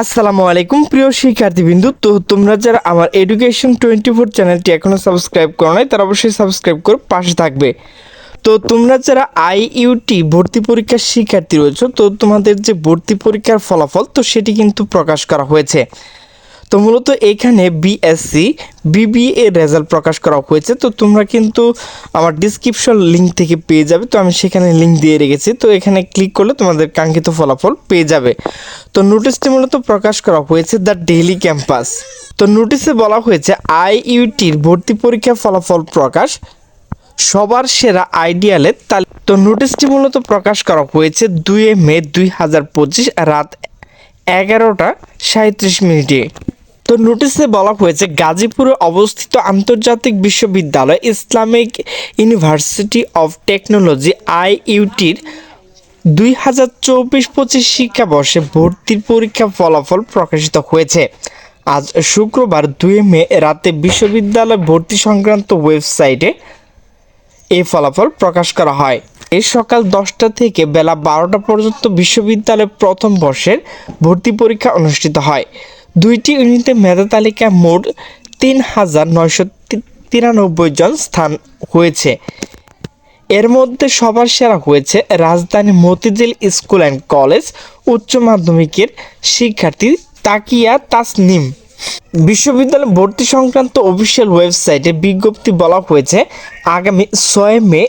আসসালামু আলাইকুম, প্রিয় শিক্ষার্থীবৃন্দু। তো তোমরা যারা আমার এডুকেশন টোয়েন্টি ফোর চ্যানেলটি এখনও সাবস্ক্রাইব করো নাই, তারা অবশ্যই সাবস্ক্রাইব করে পাশে থাকবে। তো তোমরা যারা আইইউটি ভর্তি পরীক্ষার শিক্ষার্থী রয়েছো, তো তোমাদের যে ভর্তি পরীক্ষার ফলাফল, তো সেটি কিন্তু প্রকাশ করা হয়েছে। তো মূলত এখানে বিএসসি বিবিএ রেজাল্ট প্রকাশ করা হয়েছে, তো তোমরা কিন্তু আমার ডিসক্রিপশন লিঙ্ক থেকে পেয়ে যাবে, তো আমি সেখানে লিঙ্ক দিয়ে রেখেছি, তো এখানে ক্লিক করলে তোমাদের কাঙ্ক্ষিত ফলাফল পেয়ে যাবে। তো নোটিশটি মূলত প্রকাশ করা হয়েছে দ্য ডেইলি ক্যাম্পাস তো নোটিশে বলা হয়েছে আইইউটির ভর্তি পরীক্ষার ফলাফল প্রকাশ, সবার সেরা আইডিয়ালের তালিকা তো নোটিশটি মূলত প্রকাশ করা হয়েছে দুই মে দুই হাজার পঁচিশ রাত এগারোটা সাঁত্রিশ মিনিটে। তো নোটিশে বলা হয়েছে, গাজীপুরে অবস্থিত আন্তর্জাতিক বিশ্ববিদ্যালয় ইসলামিক ইউনিভার্সিটি অফ টেকনোলজি, আইইউটির দুই হাজার চব্বিশ পঁচিশ শিক্ষাবর্ষে ভর্তির পরীক্ষা ফলাফল প্রকাশিত হয়েছে। আজ শুক্রবার দুই মে রাতে বিশ্ববিদ্যালয় ভর্তি সংক্রান্ত ওয়েবসাইটে এই ফলাফল প্রকাশ করা হয়। এর সকাল দশটা থেকে বেলা বারোটা পর্যন্ত বিশ্ববিদ্যালয়ের প্রথম বর্ষের ভর্তি পরীক্ষা অনুষ্ঠিত হয়। দুইটি ইউনিটে মেধা তালিকায় মোট তিন হাজার নয়শো তিরানব্বই জন স্থান হয়েছে। এর মধ্যে সবার সেরা হয়েছে রাজধানী মতিঝিল স্কুল অ্যান্ড কলেজ, উচ্চ মাধ্যমিকের শিক্ষার্থী তাকিয়া তাসনিম। বিশ্ববিদ্যালয় ভর্তি সংক্রান্ত অফিসিয়াল ওয়েবসাইটে বিজ্ঞপ্তি বলা হয়েছে, আগামী ছয় মে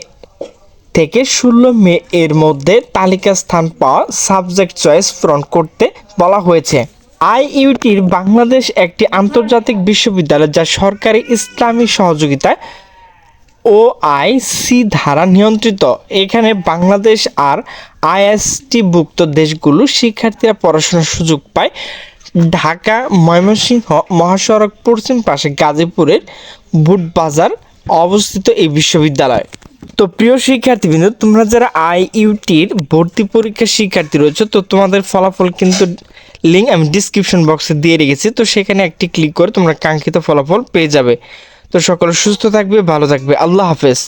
থেকে ষোলো মে এর মধ্যে তালিকা স্থান পাওয়া সাবজেক্ট চয়েস পূরণ করতে বলা হয়েছে। আইইউটির বাংলাদেশ একটি আন্তর্জাতিক বিশ্ববিদ্যালয় যা সরকারি ইসলামী সহযোগিতায় ও আইসি ধারা নিয়ন্ত্রিত। এখানে বাংলাদেশ আর আইএসটিভুক্ত দেশগুলো শিক্ষার্থীরা পড়াশোনার সুযোগ পায়। ঢাকা, ময়মনসিংহ মহাসড়ক পশ্চিম পাশে গাজীপুরের বুটবাজার অবস্থিত এই বিশ্ববিদ্যালয়। তো প্রিয় শিক্ষার্থীবৃন্দ, তোমরা যারা আইইউটির ভর্তি পরীক্ষার শিক্ষার্থী রয়েছে, তো তোমাদের ফলাফল কিন্তু লিঙ্ক আমি ডিসক্রিপশন বক্সে দিয়ে রেখেছি। তো সেখানে একটি ক্লিক করে তোমরা কাঙ্ক্ষিত ফলাফল পেয়ে যাবে। তো সকলে সুস্থ থাকবে, ভালো থাকবে। আল্লাহ হাফেজ।